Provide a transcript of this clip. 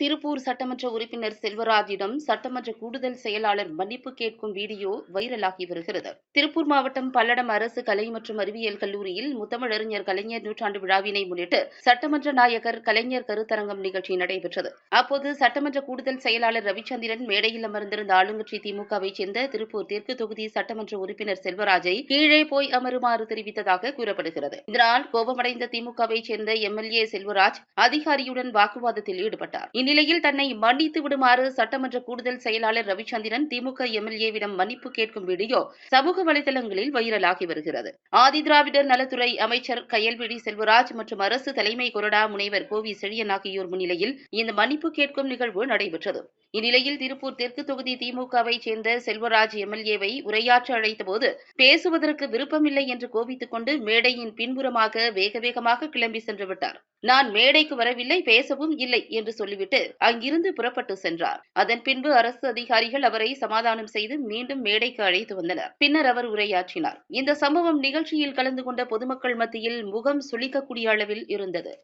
திருப்பூர் சட்டமன்ற உறுப்பினர் செல்வராஜிடம் சட்டமன்ற கூடுதல் செயலாளர் மன்னிப்பு கேட்கும் வீடியோ வைரலாகி வருகிறது. திருப்பூர் மாவட்டம் பல்லடம் அரசு கலை மற்றும் அறிவியல் கல்லூரியில் முத்தமிழறிஞர் கலைஞர் நூற்றாண்டு விழாவினை முன்னிட்டு சட்டமன்ற நாயகர் கலைஞர் கருத்தரங்கம் நிகழ்ச்சி நடைபெற்றது. அப்போது சட்டமன்ற கூடுதல் செயலாளர் ரவிச்சந்திரன் மேடையில் அமர்ந்திருந்த ஆளுங்கட்சி திமுகவைச் சேர்ந்த திருப்பூர் தெற்கு தொகுதி சட்டமன்ற உறுப்பினர் செல்வராஜை கீழே போய் அமருமாறு தெரிவித்ததாக கூறப்படுகிறது. இதனால் கோபமடைந்த திமுகவைச் சேர்ந்த எம்எல்ஏ செல்வராஜ் அதிகாரியுடன் வாக்குவாதத்தில் ஈடுபட்டார். இந்நிலையில் தன்னை மன்னித்து விடுமாறு சட்டமன்ற கூடுதல் செயலாளர் ரவிச்சந்திரன் திமுக எம்எல்ஏவிடம் மன்னிப்பு கேட்கும் வீடியோ சமூக வலைதளங்களில் வைரலாகி வருகிறது. ஆதிதிராவிடர் நலத்துறை அமைச்சர் கயல்விழி செல்வராஜ் மற்றும் அரசு தலைமை கொறடா முனைவர் கோவி செழியன் ஆகியோர் முன்னிலையில் இந்த மன்னிப்பு கேட்கும் நிகழ்வு நடைபெற்றது. இந்நிலையில் திருப்பூர் தெற்கு தொகுதி திமுகவைச் சேர்ந்த செல்வராஜ் எம்எல்ஏவை உரையாற்ற அழைத்தபோது பேசுவதற்கு விருப்பமில்லை என்று கோபித்துக் கொண்டு மேடையின் பின்புறமாக வேக வேகமாக கிளம்பி சென்று விட்டார். நான் மேடைக்கு வரவில்லை பேசவும் இல்லை என்று சொல்லிவிட்டு அங்கிருந்து புறப்பட்டு சென்றார். அதன் பின்பு அரசு அதிகாரிகள் அவரை சமாதானம் செய்து மீண்டும் மேடைக்கு அழைத்து வந்தனர். பின்னர் அவர் உரையாற்றினார். இந்த சம்பவம் நிகழ்ச்சியில் கலந்து கொண்ட பொதுமக்கள் மத்தியில் முகம் சுளிக்கக்கூடிய அளவில் இருந்தது.